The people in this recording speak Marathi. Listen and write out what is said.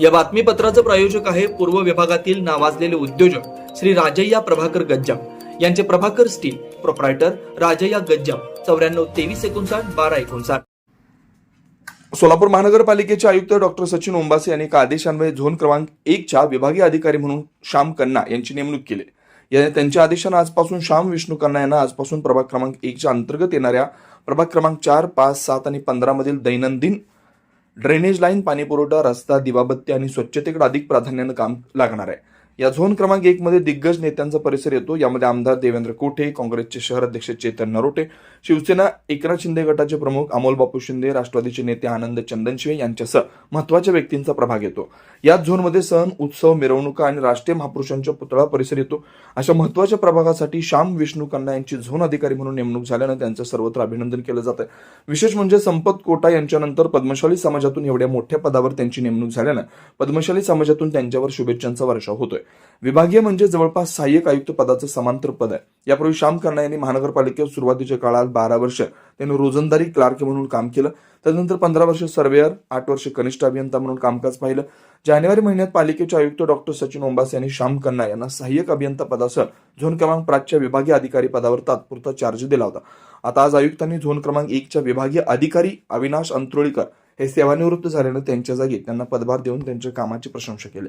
या बातमीपत्राचं प्रायोजक आहे पूर्व विभागातील नावाजलेले उद्योजक श्री राजय्या प्रभाकर गज्जाम. यांचे प्रभाकर स्टील प्रोप्रायटर राजय्या गज्जाम. चौऱ्याण्णव तेवीस एकोणसाठ बारा एकोणसाठ. सोलापूर महानगरपालिकेचे आयुक्त डॉक्टर सचिन ओंबासे यांनी एका आदेशान्वये झोन क्रमांक एकच्या विभागीय अधिकारी म्हणून श्याम कन्ना यांची नेमणूक केली. या त्यांच्या आदेशानं आजपासून श्याम विष्णू कन्ना यांना आजपासून प्रभाग क्रमांक एकच्या अंतर्गत येणाऱ्या प्रभाग क्रमांक चार पाच सात आणि पंधरा मधील दैनंदिन ड्रेनेज लाईन पाणीपुरवठा रस्ता दिवाबत्ती आणि स्वच्छतेकडे अधिक प्राधान्यानं काम लागणार आहे. या झोन क्रमांक एक मध्ये दिग्गज नेत्यांचा परिसर येतो. यामध्ये आमदार देवेंद्र कोठे काँग्रेसचे शहर अध्यक्ष चेतन नरोटे शिवसेना एकनाथ शिंदे गटाचे प्रमुख अमोल बापू शिंदे राष्ट्रवादीचे नेते आनंद चंदनशिवे यांच्यासह महत्त्वाच्या व्यक्तींचा प्रभाग येतो. याच झोनमध्ये सण उत्सव मिरवणुका आणि राष्ट्रीय महापुरुषांच्या पुतळा परिसर येतो. अशा महत्त्वाच्या प्रभागासाठी श्याम विष्णू कन्ना यांची झोन अधिकारी म्हणून नेमणूक झाल्यानं त्यांचं सर्वत्र अभिनंदन केलं जात आहे विशेष म्हणजे संपत कोटा यांच्यानंतर पद्मशाली समाजातून एवढ्या मोठ्या पदावर त्यांची नेमणूक झाल्यानं पद्मशाली समाजातून त्यांच्यावर शुभेच्छांचा वर्षाव होतोय. विभागीय म्हणजे जवळपास सहाय्यक आयुक्त पदाचं समांतर पद आहे. यापूर्वी श्याम कर्णा यांनी महानगरपालिकेत सुरुवातीच्या काळात बारा वर्ष त्यांनी रोजंदारी क्लार्क म्हणून काम केलं. त्यानंतर पंधरा वर्ष सर्वेअर आठ वर्ष कनिष्ठ अभियंता म्हणून कामकाज पाहिलं. जानेवारी महिन्यात पालिकेचे आयुक्त डॉक्टर सचिन ओंबास यांनी श्याम कन्ना यांना सहाय्यक अभियंता पदासह झोन क्रमांक पाचच्या विभागीय अधिकारी पदावर तात्पुरता चार्ज दिला होता. आता आज आयुक्तांनी झोन क्रमांक एकच्या विभागीय अधिकारी अविनाश अंत्रोळीकर हे सेवानिवृत्त झाल्यानं त्यांच्या जागी त्यांना पदभार देऊन त्यांच्या कामाची प्रशंसा केली.